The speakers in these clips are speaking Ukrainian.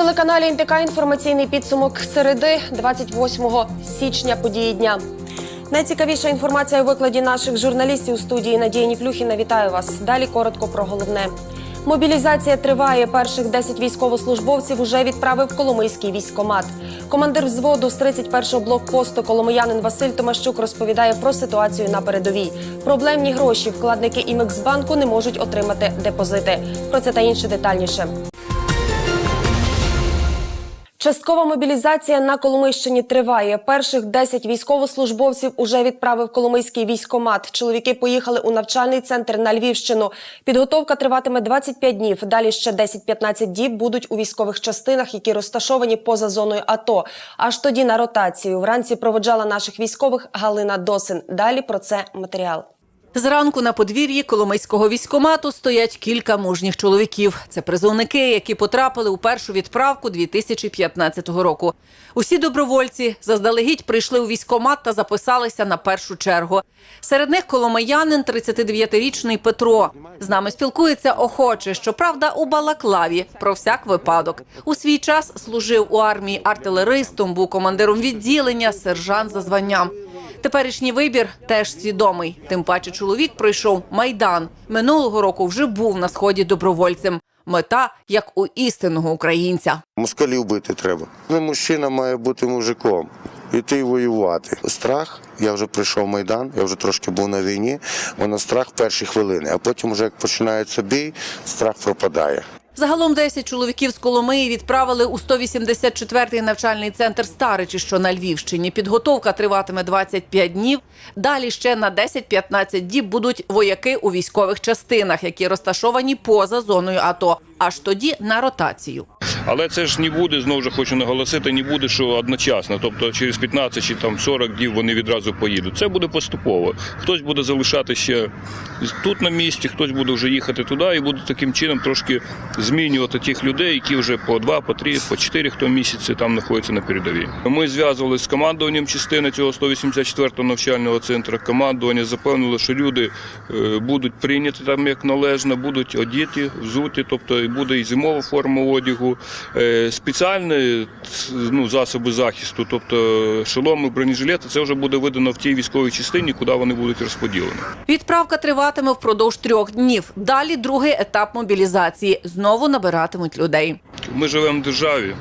На телеканалі НТК інформаційний підсумок середи 28 січня події дня. Найцікавіша інформація у викладі наших журналістів у студії Надії Ніплюхіна. Вітаю вас. Далі коротко про головне. Мобілізація триває. Перших 10 військовослужбовців уже відправив Коломийський військомат. Командир взводу з 31-го блокпосту Коломиянин Василь Томащук розповідає про ситуацію на передовій. Проблемні гроші вкладники Імексбанку не можуть отримати депозити. Про це та інше детальніше. Часткова мобілізація на Коломийщині триває. Перших 10 військовослужбовців уже відправив Коломийський військомат. Чоловіки поїхали у навчальний центр на Львівщину. Підготовка триватиме 25 днів. Далі ще 10-15 діб будуть у військових частинах, які розташовані поза зоною АТО. Аж тоді на ротацію. Вранці проводжала наших військових Галина Досин. Далі про це матеріал. Зранку на подвір'ї Коломийського військомату стоять кілька мужніх чоловіків. Це призовники, які потрапили у першу відправку 2015 року. Усі добровольці заздалегідь прийшли у військомат та записалися на першу чергу. Серед них коломиянин 39-річний Петро. З нами спілкується охоче, щоправда, у Балаклаві про всяк випадок. У свій час служив у армії артилеристом, був командиром відділення, сержант за званням. Теперішній вибір теж свідомий. Тим паче чоловік пройшов майдан. Минулого року вже був на сході добровольцем. Мета як у істинного українця. Москалів бити треба. Ну, Мужчина має бути мужиком. Іти воювати. Страх, я вже прийшов в Майдан, я вже трошки був на війні, воно страх перші хвилини, а потім, вже як починається бій, страх пропадає. Загалом 10 чоловіків з Коломиї відправили у 184-й навчальний центр Старичі, що на Львівщині. Підготовка триватиме 25 днів. Далі ще на 10-15 діб будуть вояки у військових частинах, які розташовані поза зоною АТО. Аж тоді на ротацію. Але це ж не буде, знову ж хочу наголосити, не буде, що одночасно. Тобто через 15 чи там 40 днів вони відразу поїдуть. Це буде поступово. Хтось буде залишати ще тут на місці, хтось буде вже їхати туди і буде таким чином трошки змінювати тих людей, які вже по два, по три, по чотири хто місяці там знаходяться на передовій. Ми зв'язувалися з командуванням частини цього 184-го навчального центру. Командування запевнило, що люди е, будуть прийняті там як належно, будуть одіті, взуті, тобто буде і зимова форма одягу, спеціальні ну, засоби захисту, тобто шоломи, бронежилети, це вже буде видано в тій військовій частині, куди вони будуть розподілені. Відправка триватиме впродовж трьох днів. Далі другий етап мобілізації. Знову набиратимуть людей. Ми живемо в державі.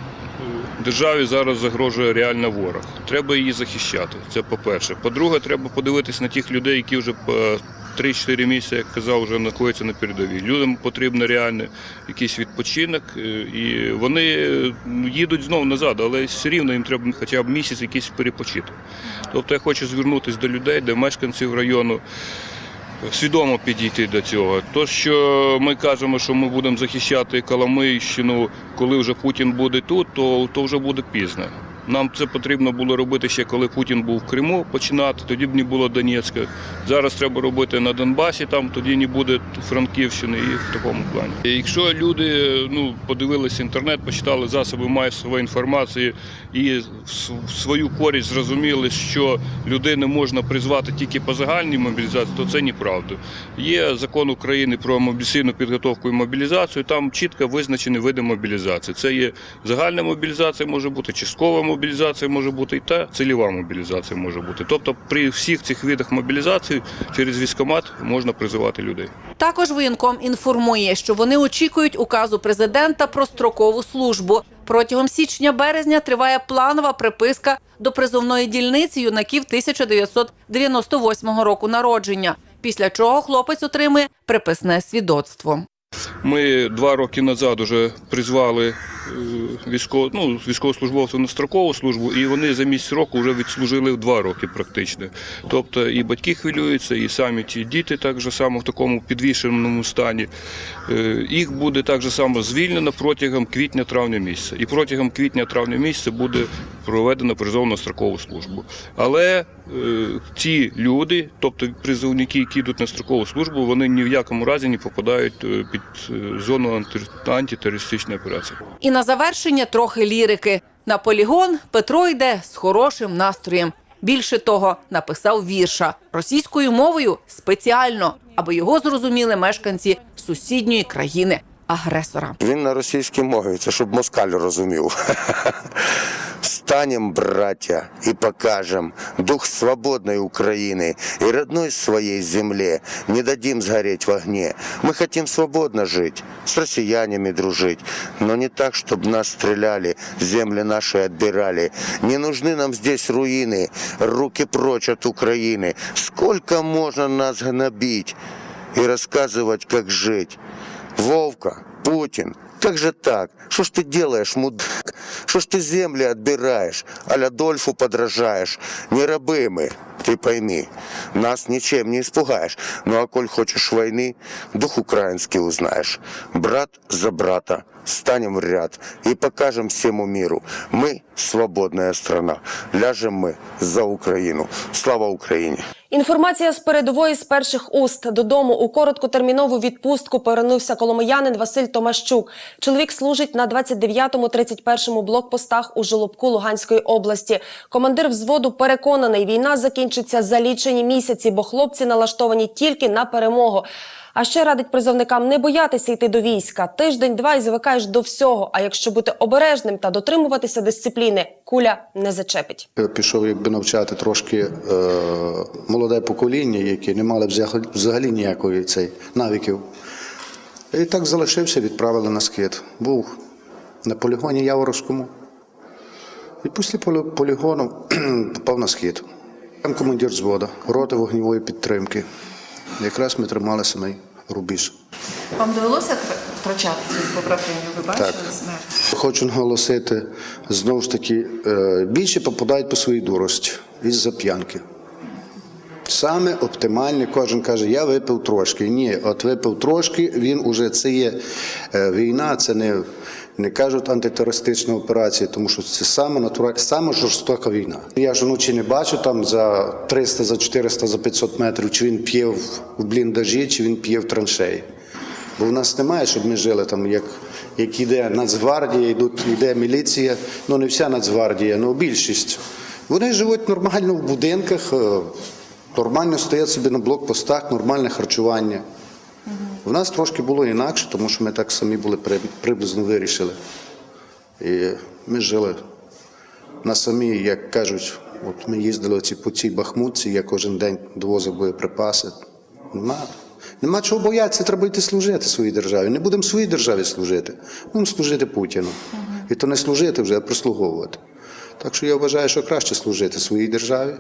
Державі зараз загрожує реально ворог. Треба її захищати. Це по-перше. По-друге, треба подивитись на тих людей, які вже по 3-4 місяці, як казав, вже знаходяться на передовій. Людям потрібен реально якийсь відпочинок, е, і вони е, їдуть знову назад, але все рівно їм треба хоча б місяць якийсь перепочити. Тобто я хочу звернутися до людей, до мешканців району свідомо підійти до цього. То, що ми кажемо, що ми будемо захищати Коломийщину, коли вже Путін буде тут, то, то вже буде пізно. Нам це потрібно було робити ще коли Путін був в Криму починати, тоді б не було Донецька. Зараз треба робити на Донбасі, там тоді не буде Франківщини і в такому плані. І Якщо люди ну, подивилися інтернет, почитали засоби масової інформації і в свою користь зрозуміли, що людини можна призвати тільки по загальній мобілізації, то це неправда. Є закон України про мобілізаційну підготовку і мобілізацію. Там чітко визначені види мобілізації. Це є загальна мобілізація, може бути часткова мобілізація, може бути і та цільова мобілізація може бути. Тобто, при всіх цих видах мобілізації через військкомат можна призивати людей. Також воєнком інформує, що вони очікують указу президента про строкову службу. Протягом січня-березня триває планова приписка до призовної дільниці юнаків 1998 року народження. Після чого хлопець отримує приписне свідоцтво. Ми два роки назад вже призвали військово, ну, військовослужбовців на строкову службу, і вони за місяць року вже відслужили два роки практично. Тобто і батьки хвилюються, і самі ті діти так же само в такому підвішеному стані. Е, Їх буде так же само звільнено протягом квітня-травня місяця. І протягом квітня-травня місяця буде проведено призов на строкову службу. Але е, ці люди, тобто призовники, які йдуть на строкову службу, вони ні в якому разі не попадають е, під е, зону анти- антитерористичної операції. І на завершення трохи лірики. На полігон Петро йде з хорошим настроєм. Більше того, написав вірша російською мовою спеціально, аби його зрозуміли мешканці сусідньої країни агресора. Він на російській мові, це щоб москаль розумів. Встанем, братья, и покажем дух свободной Украины и родной своей земле. Не дадим сгореть в огне. Мы хотим свободно жить, с россиянами дружить, но не так, чтобы нас стреляли, земли наши отбирали. Не нужны нам здесь руины, руки прочь от Украины. Сколько можно нас гнобить и рассказывать, как жить? Вовка, Путин, как же так? Что ж ты делаешь, мудак? Что ж ты земли отбираешь, а Дольфу подражаешь? Не рабы мы, ты пойми. Нас ничем не испугаешь. Ну а коль хочешь войны, дух украинский узнаешь. Брат за брата, станем в ряд и покажем всему миру. Мы свободная страна. Ляжем мы за Украину. Слава Украине! Інформація з передової з перших уст додому у короткотермінову відпустку повернувся коломиянин Василь Томащук. Чоловік служить на 29-31 блокпостах у Жолобку Луганської області. Командир взводу переконаний, війна закінчиться за лічені місяці, бо хлопці налаштовані тільки на перемогу. А ще радить призовникам не боятися йти до війська. Тиждень-два і звикаєш до всього. А якщо бути обережним та дотримуватися дисципліни, куля не зачепить. Пішов якби навчати трошки е, молоде покоління, які не мали взагалі, ніякої цей, навиків. І так залишився, відправили на схід. Був на полігоні Яворовському. І після полі- полігону попав на схід. Там командир зводу, роти вогневої підтримки. Якраз ми тримали самий рубіж. Вам довелося втрачати побратимів? Ви бачили смерть? Хочу наголосити, знову ж таки, е, більше попадають по своїй дурості із-за п'янки. Саме оптимальне, кожен каже, я випив трошки. Ні, от випив трошки, він уже це є е, війна, це не, не кажуть антитерористична операція, тому що це саме натуральна, саме жорстока війна. Я ж вночі не бачу там за 300, за 400, за 500 метрів, чи він п'є в бліндажі, чи він п'є в траншеї. Бо в нас немає, щоб ми жили там, як, як іде Нацгвардія, йдуть, йде міліція, ну не вся Нацгвардія, ну більшість. Вони живуть нормально в будинках, е, нормально стоять собі на блокпостах, нормальне харчування. У нас трошки було інакше, тому що ми так самі були приблизно вирішили. І ми жили на самі, як кажуть, от ми їздили по цій бахмутці, я кожен день довозив боєприпаси. Нема, нема чого боятися, треба йти служити своїй державі. Не будемо своїй державі служити, будемо служити Путіну. І то не служити вже, а прислуговувати. Так що я вважаю, що краще служити своїй державі.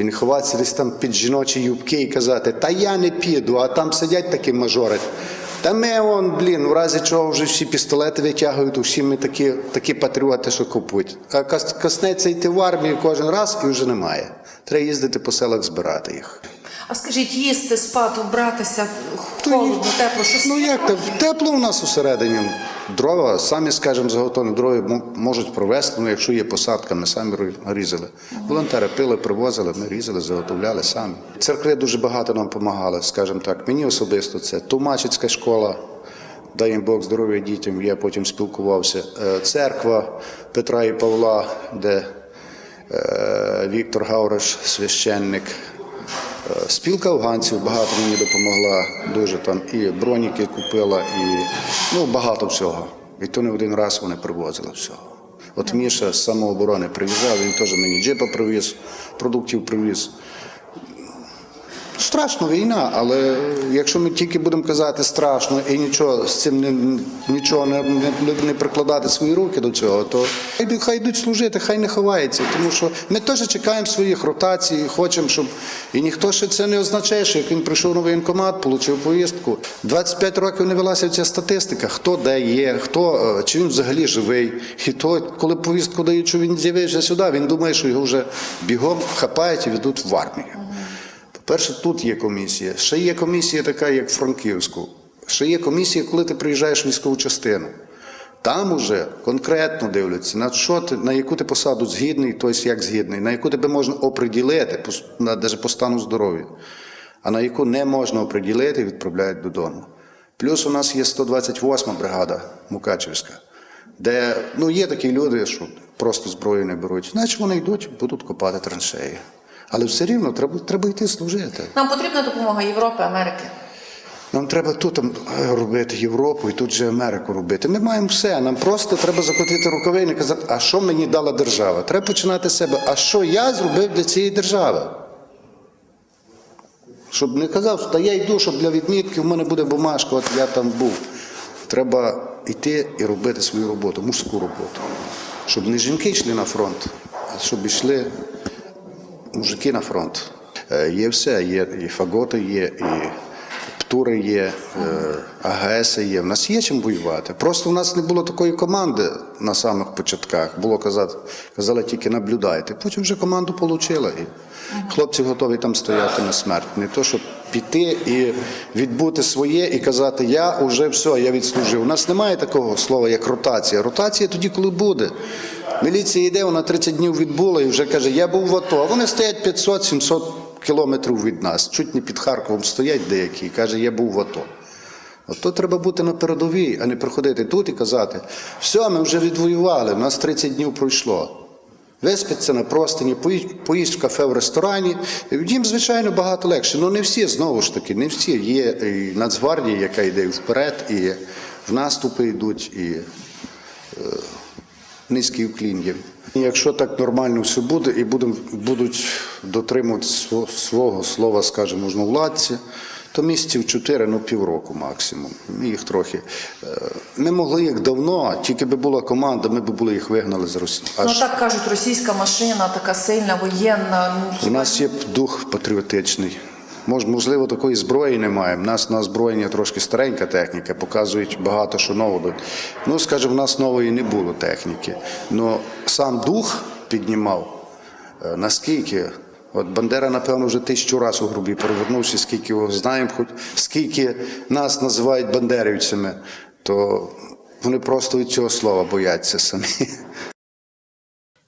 І не ховатися там під жіночі юбки і казати, та я не піду, а там сидять такі мажори. Та ми он, блін, у разі чого вже всі пістолети витягують, усі ми такі, такі патріоти, що купують. А коснеться йти в армію кожен раз і вже немає. Треба їздити по селах збирати їх. А скажіть, їсти, спати, вбратися, холодно, тепло, щось Ну як так? Тепло у нас усередині. Дрова, самі, скажімо, заготовлені дрова можуть провести, ну, якщо є посадка, ми самі різали. Волонтери пили, привозили, ми різали, заготовляли самі. Церкви дуже багато нам допомагали, скажімо так. Мені особисто це Тумачицька школа. Дай їм Бог здоров'я дітям, я потім спілкувався. Е, Церква Петра і Павла, де е, Віктор Гавриш, священник. Е, Спілка афганців багато мені допомогла, дуже там і броніки купила, і ну, багато всього. І то не один раз вони привозили всього. От Міша з самооборони приїжджав, він теж мені джипа привіз, продуктів привіз. Страшно війна, але якщо ми тільки будемо казати страшно і нічого з цим не нічого не, не, не прикладати свої руки до цього, то хай, хай йдуть служити, хай не ховаються. Тому що ми теж чекаємо своїх ротацій, хочемо, щоб і ніхто ще це не означає, що як він прийшов на воєнкомат, отримав повістку. 25 років не велася ця статистика, хто де є, хто е, чи він взагалі живий. І то, коли повістку дають, що він з'явився сюди, він думає, що його вже бігом хапають і ведуть в армію. По-перше, тут є комісія. Ще є комісія така, як в Франківську. Ще є комісія, коли ти приїжджаєш в військову частину. Там уже конкретно дивляться, на що ти, на яку ти посаду згідний, тобто як згідний, на яку тебе можна оприділити, на- навіть по стану здоров'я, а на яку не можна оприділити, відправляють додому. Плюс у нас є 128 бригада Мукачевська, де ну, є такі люди, що просто зброю не беруть. Значить вони йдуть, будуть копати траншеї. Але все рівно треба, треба йти служити. Нам потрібна допомога Європи, Америки. Нам треба тут ем, робити Європу і тут же Америку робити. Ми маємо все. Нам просто треба закотити рукавини і казати, а що мені дала держава? Треба починати з себе. А що я зробив для цієї держави? Щоб не казав, що та я йду, щоб для відмітки в мене буде бумажка, от я там був. Треба йти і робити свою роботу, мужську роботу. Щоб не жінки йшли на фронт, а щоб йшли мужики на фронт. Е, Є все, є і фаготи є, і птури є, е, АГС є. В нас є чим воювати. Просто в нас не було такої команди на самих початках. Було казати, казали тільки наблюдайте. Потім вже команду отримали. І хлопці готові там стояти на смерть. Не то, щоб піти і відбути своє і казати, я вже все, я відслужив. У нас немає такого слова, як ротація. Ротація тоді, коли буде. Міліція йде, вона 30 днів відбула і вже каже, я був в АТО. А вони стоять 500-700 кілометрів від нас. Чуть не під Харковом стоять деякі каже, я був в АТО. От то треба бути на передовій, а не приходити тут і казати, все, ми вже відвоювали, у нас 30 днів пройшло. Виспиться на простині, поїсть, поїсть в кафе в ресторані. Їм, звичайно, багато легше. Ну не всі, знову ж таки, не всі. Є і Нацгвардія, яка йде вперед, і в наступи йдуть, і е, низький уклін є. Якщо так нормально все буде і будем, будуть дотримувати свого, свого слова, скажімо, можновладці, то місяців чотири, ну півроку максимум. Їх трохи. е, Ми могли їх давно, тільки би була команда, ми б були їх вигнали з Росії. Ну так кажуть, російська машина така сильна, воєнна. Ну, У нас є дух патріотичний. Мож, можливо, такої зброї немає. У нас на озброєння трошки старенька техніка, показують багато що нового. Ну, скажімо, в нас нової не було техніки. але сам дух піднімав. Е, Наскільки? От Бандера, напевно, вже тисячу разів у грубі перевернувся, скільки його знаємо, хоч скільки нас називають бандерівцями, то вони просто від цього слова бояться самі.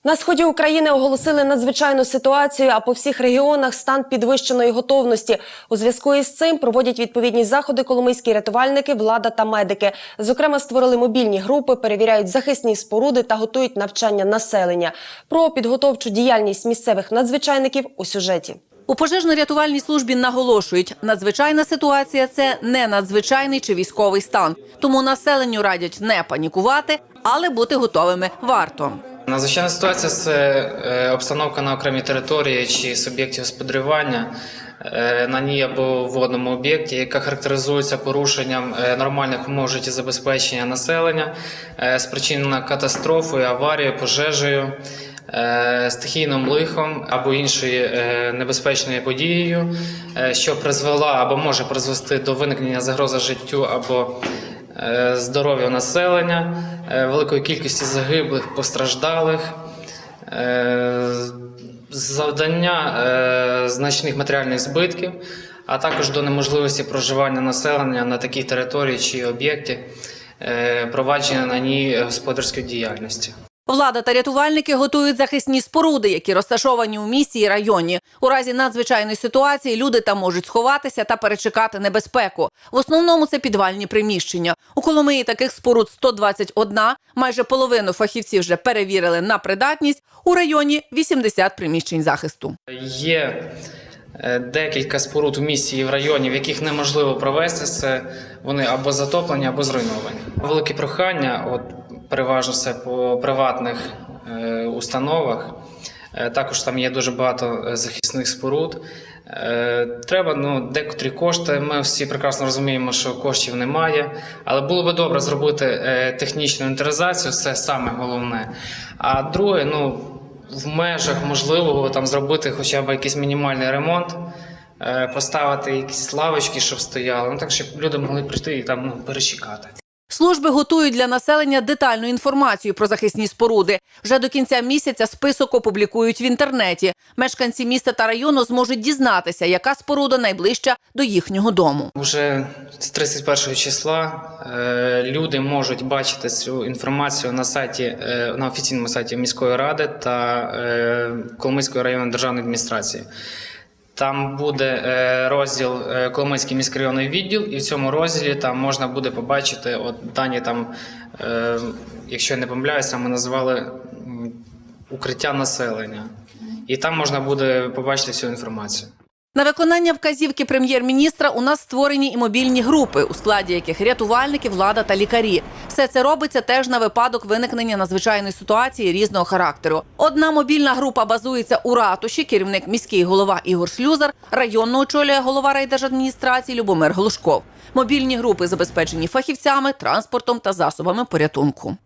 На сході України оголосили надзвичайну ситуацію, а по всіх регіонах стан підвищеної готовності. У зв'язку із цим проводять відповідні заходи коломийські рятувальники, влада та медики. Зокрема, створили мобільні групи, перевіряють захисні споруди та готують навчання населення. Про підготовчу діяльність місцевих надзвичайників у сюжеті. У пожежно-рятувальній службі наголошують, надзвичайна ситуація це не надзвичайний чи військовий стан. Тому населенню радять не панікувати, але бути готовими варто. Надзвичайна ситуація це е, обстановка на окремій території чи суб'єкті господарювання е, на ній або в водному об'єкті, яка характеризується порушенням е, нормальних умов життєзабезпечення населення, спричинена катастрофою, аварією, пожежею. Стихійним лихом або іншою небезпечною подією, що призвела або може призвести до виникнення загрози життю або здоров'я населення, е, великої кількості загиблих, постраждалих, е, завдання е, значних матеріальних збитків, а також до неможливості проживання населення на такій території чи об'єкті, е, провадження на ній господарської діяльності. Влада та рятувальники готують захисні споруди, які розташовані у місті і районі. У разі надзвичайної ситуації люди там можуть сховатися та перечекати небезпеку. В основному це підвальні приміщення. У Коломиї таких споруд 121, Майже половину фахівців вже перевірили на придатність. У районі 80 приміщень захисту. Є е, декілька споруд у місті і в районі, в яких неможливо провести це. Вони або затоплені, або зруйновані. Велике прохання, от переважно це по приватних е, установах. Е, Також там є дуже багато е, захисних споруд. Треба ну, декотрі кошти. Ми всі прекрасно розуміємо, що коштів немає. Але було би добре зробити технічну інвентаризацію, це саме головне. А друге, ну в межах можливого там зробити хоча б якийсь мінімальний ремонт, поставити якісь лавочки, щоб стояли, ну так щоб люди могли прийти і там ну, перечекати. Служби готують для населення детальну інформацію про захисні споруди. Вже до кінця місяця список опублікують в інтернеті. Мешканці міста та району зможуть дізнатися, яка споруда найближча до їхнього дому. Уже з 31 числа е, люди можуть бачити цю інформацію на сайті е, на офіційному сайті міської ради та е, Коломийської районної державної адміністрації. Там буде е, розділ е, Коломийський міськрайонний відділ, і в цьому розділі там можна буде побачити от дані там, е, якщо я не помиляюся, ми називали укриття населення. І там можна буде побачити всю інформацію. На виконання вказівки прем'єр-міністра у нас створені і мобільні групи, у складі яких рятувальники, влада та лікарі. Все це робиться теж на випадок виникнення надзвичайної ситуації різного характеру. Одна мобільна група базується у ратуші. Керівник міський голова Ігор Слюзар, районно очолює голова райдержадміністрації Любомир Глушков. Мобільні групи забезпечені фахівцями, транспортом та засобами порятунку.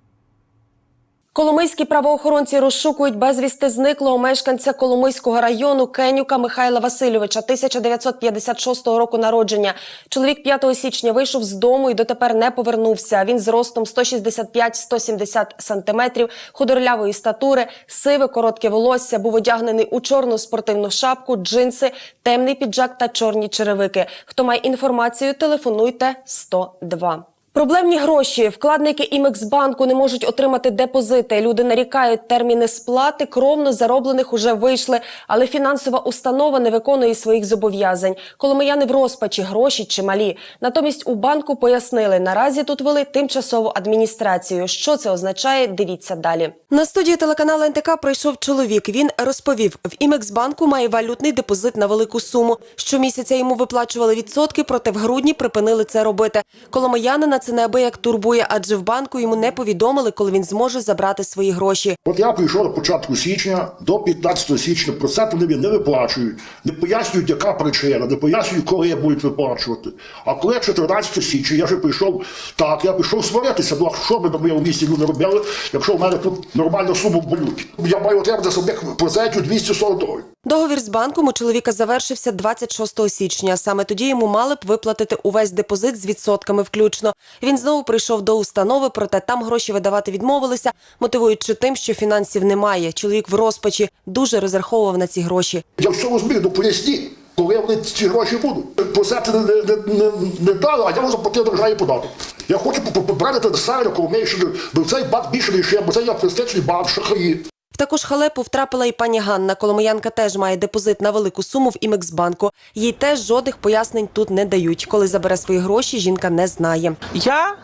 Коломийські правоохоронці розшукують безвісти зниклого мешканця Коломийського району Кенюка Михайла Васильовича 1956 року народження. Чоловік 5 січня вийшов з дому і дотепер не повернувся. Він з ростом 165-170 сантиметрів, худорлявої статури, сиве коротке волосся, був одягнений у чорну спортивну шапку, джинси, темний піджак та чорні черевики. Хто має інформацію, телефонуйте 102. Проблемні гроші. Вкладники Імексбанку не можуть отримати депозити. Люди нарікають, терміни сплати кровно зароблених уже вийшли, але фінансова установа не виконує своїх зобов'язань. Коломияни в розпачі, гроші чималі. Натомість у банку пояснили, наразі тут вели тимчасову адміністрацію. Що це означає? Дивіться далі. На студії телеканалу НТК прийшов чоловік. Він розповів, в Імексбанку має валютний депозит на велику суму. Щомісяця йому виплачували відсотки, проте в грудні припинили це робити. Коломиянина це неабияк турбує, адже в банку йому не повідомили, коли він зможе забрати свої гроші. От я прийшов на початку січня до 15 січня, проценти вони не виплачують, не пояснюють, яка причина, не пояснюють, коли я будуть виплачувати. А коли 14 січня я вже прийшов, так, я прийшов сваритися, ну а що би на моєму місці люди робили, якщо в мене тут нормальна сума болють. Я маю отримати собі процентів 240 доларів. Договір з банком у чоловіка завершився 26 січня. Саме тоді йому мали б виплатити увесь депозит з відсотками включно. Він знову прийшов до установи, проте там гроші видавати відмовилися, мотивуючи тим, що фінансів немає. Чоловік в розпачі дуже розраховував на ці гроші. Я все розумію, ну поясніть, коли вони ці гроші будуть. Проценти не, не, не, не дали, а я можу платити державі податок. Я хочу попередити населення, коли що бо цей банк більше не ще, бо це є престичний банк, шахраї. В таку ж халепу втрапила і пані Ганна. Коломиянка теж має депозит на велику суму в Імексбанку. Їй теж жодних пояснень тут не дають. Коли забере свої гроші, жінка не знає. Я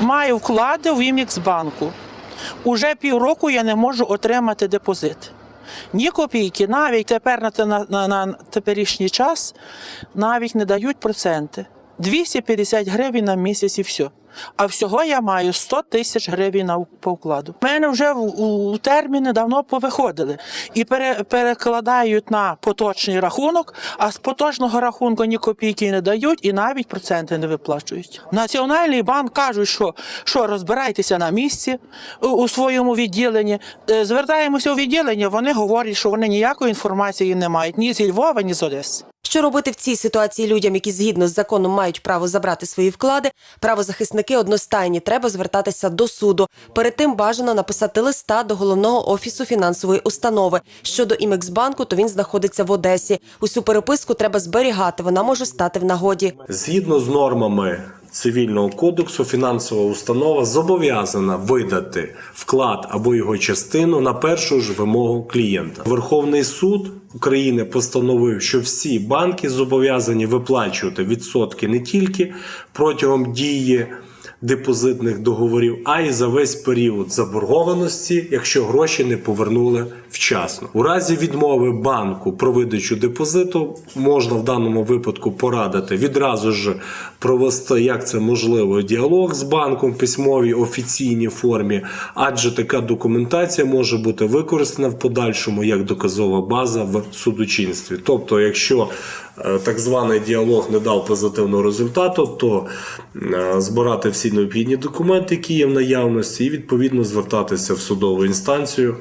маю вклади в Іміксбанку. Уже півроку я не можу отримати депозит. Ні копійки, навіть тепер на, на, на, на теперішній час навіть не дають проценти. 250 гривень на місяць і все. А всього я маю 100 тисяч гривень на по вкладу. У мене вже у, у терміни давно повиходили і пере, перекладають на поточний рахунок, а з поточного рахунку ні копійки не дають і навіть проценти не виплачують. Національний банк кажуть, що, що розбирайтеся на місці у, у своєму відділенні. Е, Звертаємося у відділення, вони говорять, що вони ніякої інформації не мають ні зі Львова, ні з Одеси. Що робити в цій ситуації людям, які згідно з законом мають право забрати свої вклади? Правозахисники одностайні. Треба звертатися до суду. Перед тим бажано написати листа до головного офісу фінансової установи. Щодо Імексбанку, то він знаходиться в Одесі. Усю переписку треба зберігати. Вона може стати в нагоді. Згідно з нормами цивільного кодексу, фінансова установа зобов'язана видати вклад або його частину на першу ж вимогу клієнта. Верховний суд України постановив, що всі банки зобов'язані виплачувати відсотки не тільки протягом дії депозитних договорів, а й за весь період заборгованості, якщо гроші не повернули вчасно. У разі відмови банку про видачу депозиту можна в даному випадку порадити відразу ж провести, як це можливо, діалог з банком в письмовій офіційній формі, адже така документація може бути використана в подальшому як доказова база в судочинстві. Тобто, якщо е, так званий діалог не дав позитивного результату, то е, збирати всі необхідні документи, які є в наявності, і відповідно звертатися в судову інстанцію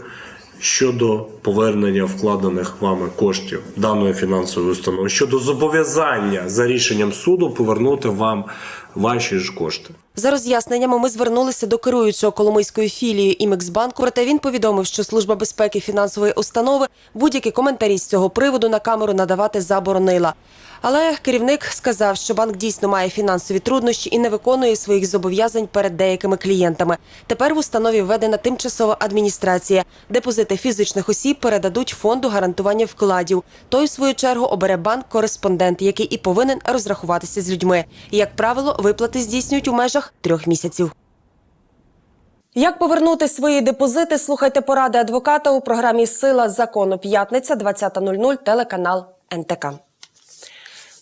щодо повернення вкладених вами коштів даної фінансової установи, щодо зобов'язання за рішенням суду повернути вам ваші ж кошти. За роз'ясненнями ми звернулися до керуючого Коломийської філії Імексбанку. Проте він повідомив, що служба безпеки фінансової установи будь-які коментарі з цього приводу на камеру надавати заборонила. Але керівник сказав, що банк дійсно має фінансові труднощі і не виконує своїх зобов'язань перед деякими клієнтами. Тепер в установі введена тимчасова адміністрація. Депозити фізичних осіб передадуть фонду гарантування вкладів. Той, в свою чергу, обере банк-кореспондент, який і повинен розрахуватися з людьми. Як правило, виплати здійснюють у межах трьох місяців. Як повернути свої депозити? Слухайте поради адвоката у програмі Сила закону. П'ятниця 20.00, телеканал НТК.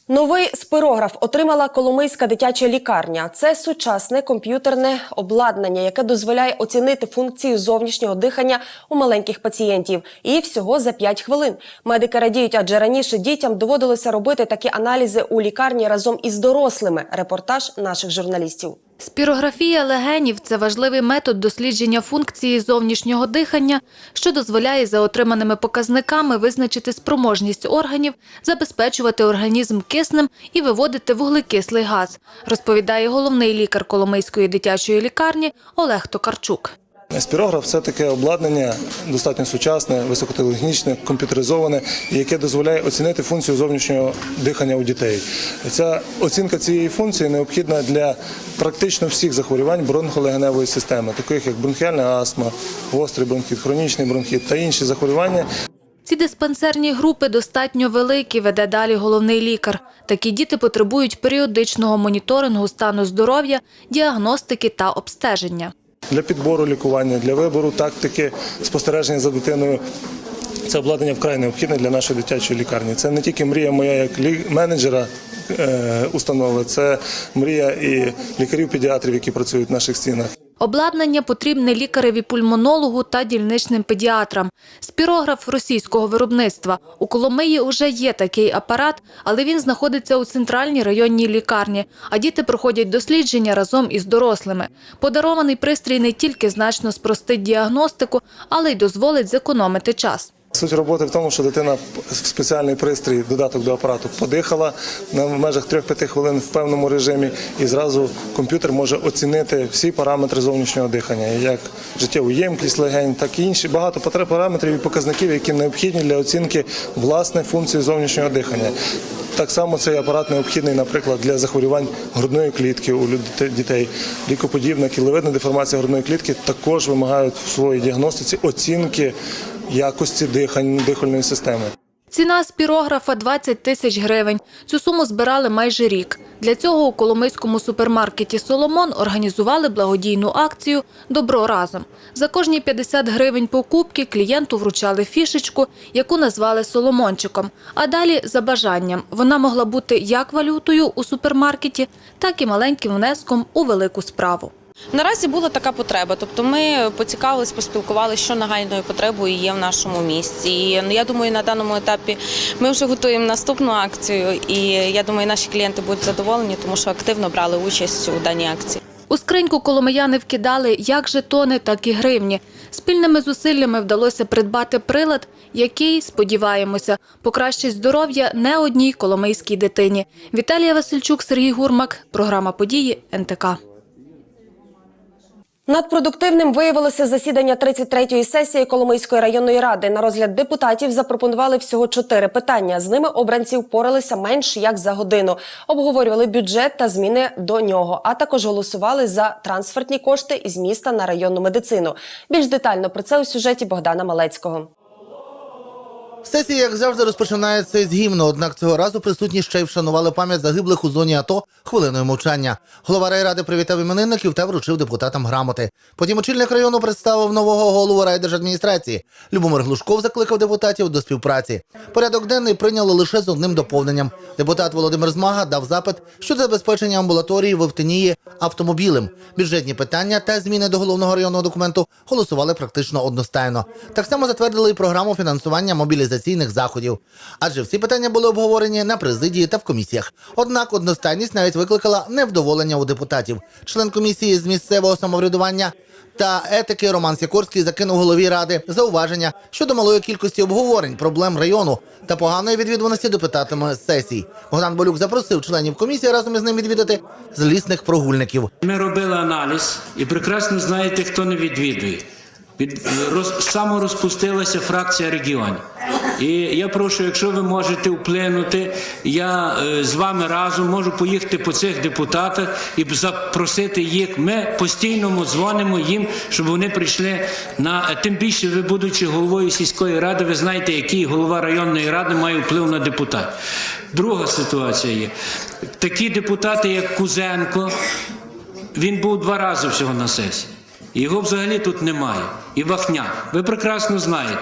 Новий спирограф отримала Коломийська дитяча лікарня. Це сучасне комп'ютерне обладнання, яке дозволяє оцінити функцію зовнішнього дихання у маленьких пацієнтів. І всього за 5 хвилин. Медики радіють, адже раніше дітям доводилося робити такі аналізи у лікарні разом із дорослими. Репортаж наших журналістів. Спірографія легенів це важливий метод дослідження функції зовнішнього дихання, що дозволяє за отриманими показниками визначити спроможність органів, забезпечувати організм киснем і виводити вуглекислий газ, розповідає головний лікар Коломийської дитячої лікарні Олег Токарчук. Спірограф це таке обладнання достатньо сучасне, високотехнічне, комп'ютеризоване, яке дозволяє оцінити функцію зовнішнього дихання у дітей. Ця оцінка цієї функції необхідна для практично всіх захворювань бронхолегеневої системи, таких як бронхіальна астма, гострий бронхіт, хронічний бронхіт та інші захворювання. Ці диспансерні групи достатньо великі, веде далі головний лікар. Такі діти потребують періодичного моніторингу стану здоров'я, діагностики та обстеження. Для підбору лікування, для вибору тактики спостереження за дитиною. Це обладнання вкрай необхідне для нашої дитячої лікарні. Це не тільки мрія моя як менеджера е, установи, це мрія і лікарів-педіатрів, які працюють в наших стінах. Обладнання потрібне лікареві-пульмонологу та дільничним педіатрам. Спірограф російського виробництва. У Коломиї вже є такий апарат, але він знаходиться у центральній районній лікарні, а діти проходять дослідження разом із дорослими. Подарований пристрій не тільки значно спростить діагностику, але й дозволить зекономити час. Суть роботи в тому, що дитина в спеціальний пристрій, додаток до апарату, подихала в межах 3-5 хвилин в певному режимі, і зразу комп'ютер може оцінити всі параметри зовнішнього дихання, як життєву ємкість легень, так і інші багато параметрів і показників, які необхідні для оцінки власне функції зовнішнього дихання. Так само цей апарат необхідний, наприклад, для захворювань грудної клітки у дітей. Лікоподібна кіловидна деформація грудної клітки також вимагають в своїй діагностиці оцінки якості дихань дихальної системи. Ціна спірографа 20 тисяч гривень. Цю суму збирали майже рік. Для цього у Коломийському супермаркеті «Соломон» організували благодійну акцію «Добро разом». За кожні 50 гривень покупки клієнту вручали фішечку, яку назвали «Соломончиком». А далі за бажанням. Вона могла бути як валютою у супермаркеті, так і маленьким внеском у велику справу. Наразі була така потреба. Тобто ми поцікавились, поспілкувалися, що нагальною потребою є в нашому місті. І ну, я думаю, на даному етапі ми вже готуємо наступну акцію, і я думаю, наші клієнти будуть задоволені, тому що активно брали участь у даній акції. У скриньку коломияни вкидали як жетони, так і гривні. Спільними зусиллями вдалося придбати прилад, який, сподіваємося, покращить здоров'я не одній коломийській дитині. Віталія Васильчук, Сергій Гурмак. Програма події НТК. Надпродуктивним виявилося засідання 33-ї сесії Коломийської районної ради. На розгляд депутатів запропонували всього чотири питання. З ними обранці впоралися менш як за годину. Обговорювали бюджет та зміни до нього, а також голосували за трансфертні кошти із міста на районну медицину. Більш детально про це у сюжеті Богдана Малецького. Сесія, як завжди, розпочинається із гімну, однак цього разу присутні ще й вшанували пам'ять загиблих у зоні АТО хвилиною мовчання. Голова райради привітав іменинників та вручив депутатам грамоти. Потім очільник району представив нового голову райдержадміністрації. Любомир Глушков закликав депутатів до співпраці. Порядок денний прийняли лише з одним доповненням. Депутат Володимир Змага дав запит щодо забезпечення амбулаторії в Евтинії автомобілем. Бюджетні питання та зміни до головного районного документу голосували практично одностайно. Так само затвердили і програму фінансування мобілізаційних заходів. Адже всі питання були обговорені на президії та в комісіях. Однак одностайність навіть викликала невдоволення у депутатів. Член комісії з місцевого самоврядування та етики Роман Сікорський закинув голові ради зауваження щодо малої кількості обговорень проблем району та поганої відвідуваності депутатами сесій. Богдан Болюк запросив членів комісії разом із ним відвідати злісних прогульників. Ми робили аналіз і прекрасно знаєте, хто не відвідує. Від роз, саморозпустилася фракція регіонів. І я прошу, якщо ви можете вплинути, я е, з вами разом можу поїхати по цих депутатах і запросити їх. Ми постійно дзвонимо їм, щоб вони прийшли на тим більше, ви будучи головою сільської ради, ви знаєте, який голова районної ради має вплив на депутатів. Друга ситуація є. Такі депутати, як Кузенко, він був два рази всього на сесії. Його взагалі тут немає. І Вахня. Ви прекрасно знаєте.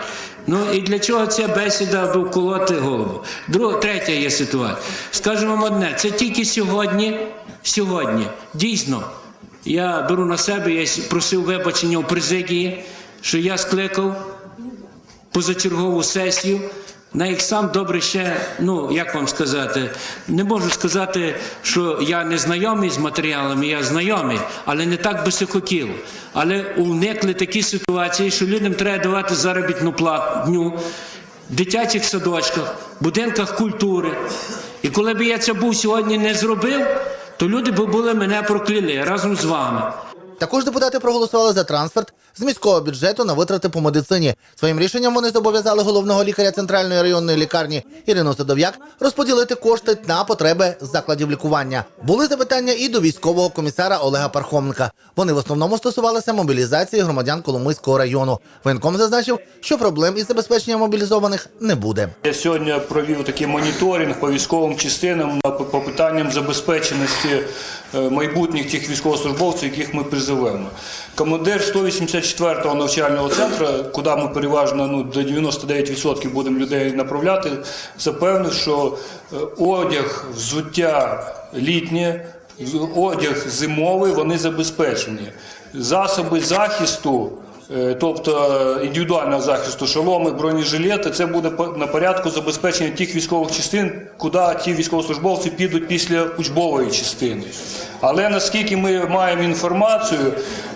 Ну і для чого ця бесіда, аби вколоти голову? Друга, третя є ситуація. Скажу вам одне, це тільки сьогодні, сьогодні, дійсно, я беру на себе, я просив вибачення у президії, що я скликав позачергову сесію. На їх сам добре ще, ну як вам сказати, не можу сказати, що я не знайомий з матеріалами, я знайомий, але не так би се хотіло. Але уникли такі ситуації, що людям треба давати заробітну платню в дитячих садочках, будинках культури. І коли б я це був сьогодні не зробив, то люди б були мене прокляли разом з вами. Також депутати проголосували за трансферт з міського бюджету на витрати по медицині. Своїм рішенням вони зобов'язали головного лікаря центральної районної лікарні Ірину Садов'як розподілити кошти на потреби закладів лікування. Були запитання і до військового комісара Олега Пархомника. Вони в основному стосувалися мобілізації громадян Коломийського району. Воєнком зазначив, що проблем із забезпеченням мобілізованих не буде. Я сьогодні провів такий моніторинг по військовим частинам по питанням забезпеченості е, майбутніх тих військовослужбовців, яких ми призовемо. Командир 184-го навчального центру, куди ми переважно ну, до 99% будемо людей направляти, запевнив, що е, одяг, взуття літнє, одяг зимовий, вони забезпечені. Засоби захисту. Е, Тобто е, індивідуального захисту, шоломи, бронежилети, це буде на порядку забезпечення тих військових частин, куди ті військовослужбовці підуть після учбової частини. Але наскільки ми маємо інформацію,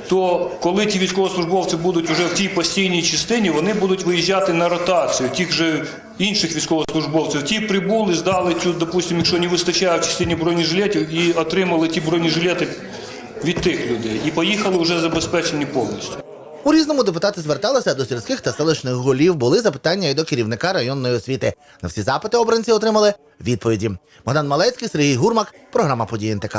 то коли ті військовослужбовці будуть вже в тій постійній частині, вони будуть виїжджати на ротацію тих же інших військовослужбовців. Ті прибули, здали цю, допустимо, якщо не вистачає в частині бронежилетів, і отримали ті бронежилети від тих людей. І поїхали вже забезпечені повністю. У різному депутати зверталися до сільських та селищних голів. Були запитання і до керівника районної освіти. На всі запити обранці отримали відповіді. Богдан Малецький, Сергій Гурмак, програма «Події НТК».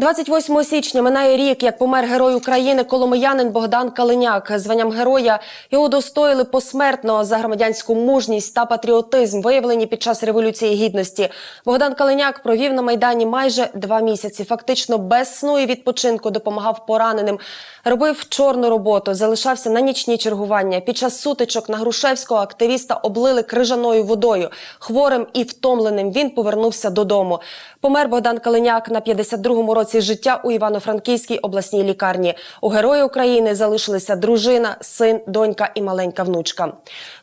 28 січня минає рік, як помер герой України коломиянин Богдан Калиняк. Званням героя його удостоїли посмертно за громадянську мужність та патріотизм, виявлені під час революції гідності. Богдан Калиняк провів на майдані майже два місяці. Фактично без сну і відпочинку допомагав пораненим. Робив чорну роботу, залишався на нічні чергування. Під час сутичок на Грушевського активіста облили крижаною водою. Хворим і втомленим він повернувся додому. Помер Богдан Калиняк на 52-му році життя у Івано-Франківській обласній лікарні. У Героя України залишилися дружина, син, донька і маленька внучка.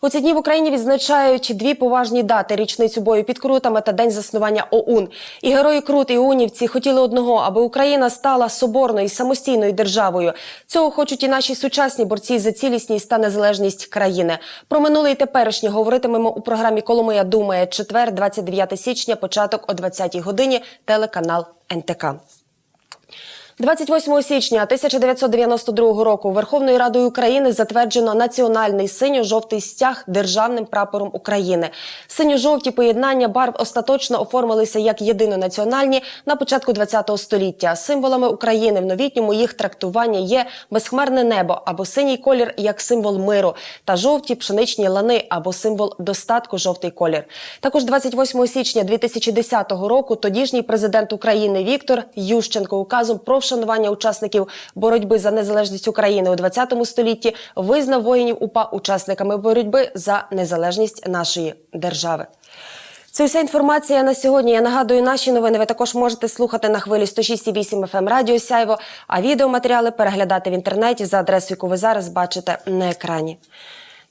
У ці дні в Україні відзначають дві поважні дати: річницю бою під крутами та день заснування ОУН. І герої Крут і ОУНівці хотіли одного, аби Україна стала соборною і самостійною державою. Цього хочуть і наші сучасні борці за цілісність та незалежність країни. Про минуле і теперішнє говоритимемо у програмі Коломия думає четвер, 29 січня, початок о 20-й годині. Телеканал НТК. 28 січня 1992 року Верховною Радою України затверджено національний синьо-жовтий стяг державним прапором України. Синьо-жовті поєднання барв остаточно оформилися як єдинонаціональні на початку ХХ століття. Символами України в новітньому їх трактуванні є безхмарне небо або синій колір як символ миру та жовті пшеничні лани або символ достатку жовтий колір. Також 28 січня 2010 року тодішній президент України Віктор Ющенко указом про вшанування учасників боротьби за незалежність України у 20 столітті визнав воїнів упа учасниками боротьби за незалежність нашої держави. Це вся інформація на сьогодні. Я нагадую, наші новини ви також можете слухати на хвилі 106,8 FM Радіо Сяйво, а відеоматеріали переглядати в інтернеті за адресою, яку ви зараз бачите на екрані.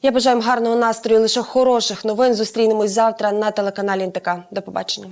Я бажаю вам гарного настрою, лише хороших новин. Зустрінемось завтра на телеканалі НТК. До побачення.